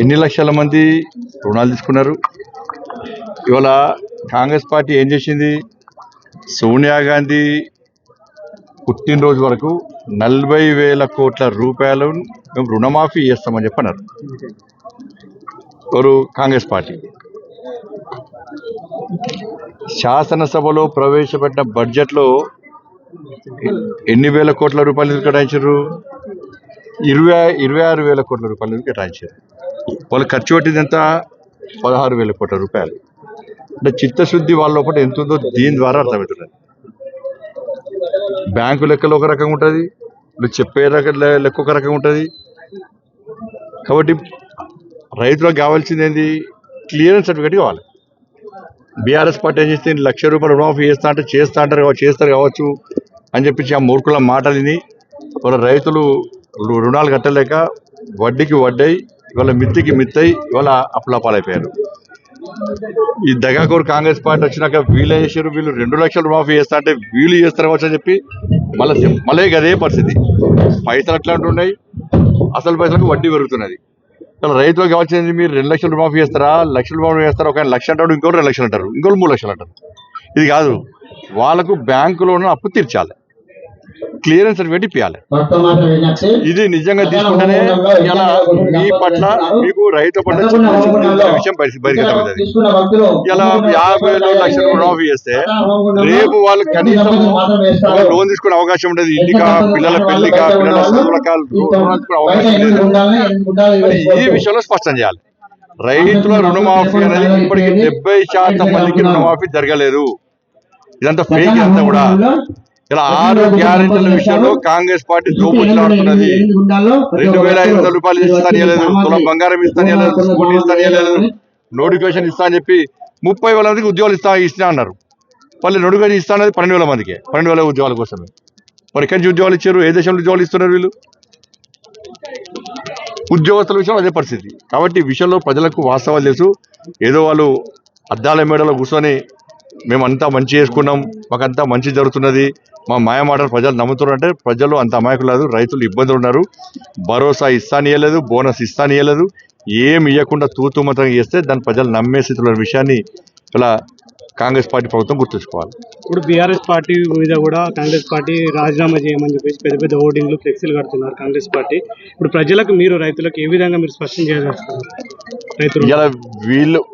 ఎన్ని లక్షల మంది రుణాలు తీసుకున్నారు? ఇవాళ కాంగ్రెస్ పార్టీ ఏం చేసింది? సోనియా గాంధీ పుట్టినరోజు వరకు నలభై వేల కోట్ల రూపాయలు మేము రుణమాఫీ చేస్తామని చెప్పన్నారు. ఎవరు? కాంగ్రెస్ పార్టీ. శాసనసభలో ప్రవేశపెట్టిన బడ్జెట్లో ఎన్ని వేల కోట్ల రూపాయలు కేటాయించారు ఇరవై ఇరవై ఆరు వేల కోట్ల రూపాయలు కేటాయించారు వాళ్ళు ఖర్చు పెట్టింది ఎంత? పదహారు వేల కోట్ల రూపాయలు. అంటే చిత్తశుద్ధి వాళ్ళ లోపల ఎంత ఉందో దీని ద్వారా అర్థమవుతున్నది బ్యాంకు లెక్కలు ఒక రకంగా ఉంటుంది నువ్వు చెప్పే రక లెక్క ఒక రకంగా ఉంటుంది. కాబట్టి రైతులకు కావాల్సింది ఏంది? క్లియరెన్స్ సర్టిఫికేట్ కావాలి. బీఆర్ఎస్ పార్టీ ఏం చేస్తే లక్ష రూపాయలు రుణమాఫీ చేస్తా అంటే చేస్తా అంటారు కావచ్చు, చేస్తారు కావచ్చు అని చెప్పి ఆ మూర్ఖుల మాట విని వాళ్ళ రైతులు రుణాలు కట్టలేక వడ్డీకి వడ్డై ఇవాళ మిత్తికి మిత్తై ఇవాళ అప్పులపాలైపోయారు ఈ దగాకూరు కాంగ్రెస్ పార్టీ వచ్చినాక వీళ్ళు చేశారు వీళ్ళు రెండు లక్షలు రుణమాఫీ చేస్తా అంటే వీళ్ళు చేస్తారు అని చెప్పి మళ్ళీ మళ్ళీ అదే పరిస్థితి. పైసలు అట్లాంటి ఉన్నాయి? అసలు పైసలకు వడ్డీ పెరుగుతున్నది. ఇలా రైతులకు కావాల్సింది మీరు రెండు లక్షల రుణమాఫీ చేస్తారా లక్షల రుణమాఫీ చేస్తారా? ఒక లక్ష అంటాడు ఇంకోటి రెండు లక్షలు అంటారు ఇంకోటి మూడు లక్షలు అంటారు. ఇది కాదు వాళ్ళకు బ్యాంకులో ఉన్న అప్పు తీర్చాలి. క్లియరెన్స్ సర్టిఫికేట్ ఇప్పించాలి ఇది నిజంగా తీసుకుంటేనే ఇలా మీ పట్ల మీకు రైతు పట్ల విషయం బయట- ఇలా యాభై వేలు లక్షలు రుణమాఫీ చేస్తే రేపు వాళ్ళు కనీసం లోన్ తీసుకునే అవకాశం ఉండదు. ఇంటికా పిల్లల పెళ్ళికా పిల్లల చదువులకా తీసుకునే అవకాశం లేదు ఈ విషయంలో స్పష్టం చేయాలి. రైతుల రుణమాఫీ అనేది ఇప్పటికి డెబ్బై శాతం మందికి రుణమాఫీ జరగలేదు. ఇదంతా ఫేక్ అంతా కూడా. ఇలా ఆరు గ్యారెంటీల విషయంలో కాంగ్రెస్ పార్టీ దోపులాడుతున్నది రెండు వేల ఐదు వందల రూపాయలు ఇస్తాను ఇవ్వలేదు తులం బంగారం ఇస్తాను ఇవ్వలేదు స్కూటీ ఇస్తాను ఇవ్వలేదు నోటిఫికేషన్ ఇస్తా అని చెప్పి ముప్పై వేల మందికి ఉద్యోగాలు ఇస్తా ఇస్తా అన్నారు. వాళ్ళు నోటిఫికేషన్ ఇస్తా అనేది పన్నెండు వేల మందికి. పన్నెండు వేల ఉద్యోగాల కోసమే. మరి ఎక్కడి నుంచి ఉద్యోగాలు ఇచ్చారు? ఏ దేశంలో ఉద్యోగాలు ఇస్తున్నారు వీళ్ళు? ఉద్యోగస్తుల విషయంలో అదే పరిస్థితి. కాబట్టి ఈ విషయంలో ప్రజలకు వాస్తవాలు తెలుసు. ఏదో వాళ్ళు అద్దాల మేడలో కూర్చొని మేమంతా మంచి చేసుకున్నాం. మాకంతా మంచి జరుగుతున్నది. మా మాయమాటలు ప్రజలు నమ్ముతున్నారు అంటే ప్రజలు అంత అమాయకులు కాదు రైతులు ఇబ్బందులు ఉన్నారు. భరోసా ఇస్తానియలేదు బోనస్ ఇస్తానియలేదు ఏం ఇవ్వకుండా తూతుమతంగా చేస్తే దాన్ని ప్రజలు నమ్మే స్థితిలో విషయాన్ని ఇలా కాంగ్రెస్ పార్టీ ప్రభుత్వం గుర్తుంచుకోవాలి. ఇప్పుడు బీఆర్ఎస్ పార్టీ మీద కూడా కాంగ్రెస్ పార్టీ రాజీనామా చేయమని చెప్పేసి పెద్ద పెద్ద ఓటింగ్లు ఫ్లెక్సీలు కడుతున్నారు కాంగ్రెస్ పార్టీ. ఇప్పుడు ప్రజలకు మీరు రైతులకు ఏ విధంగా మీరు స్పష్టం చేయదలుచుకున్నారు? రైతులు. ఇలా వీళ్ళు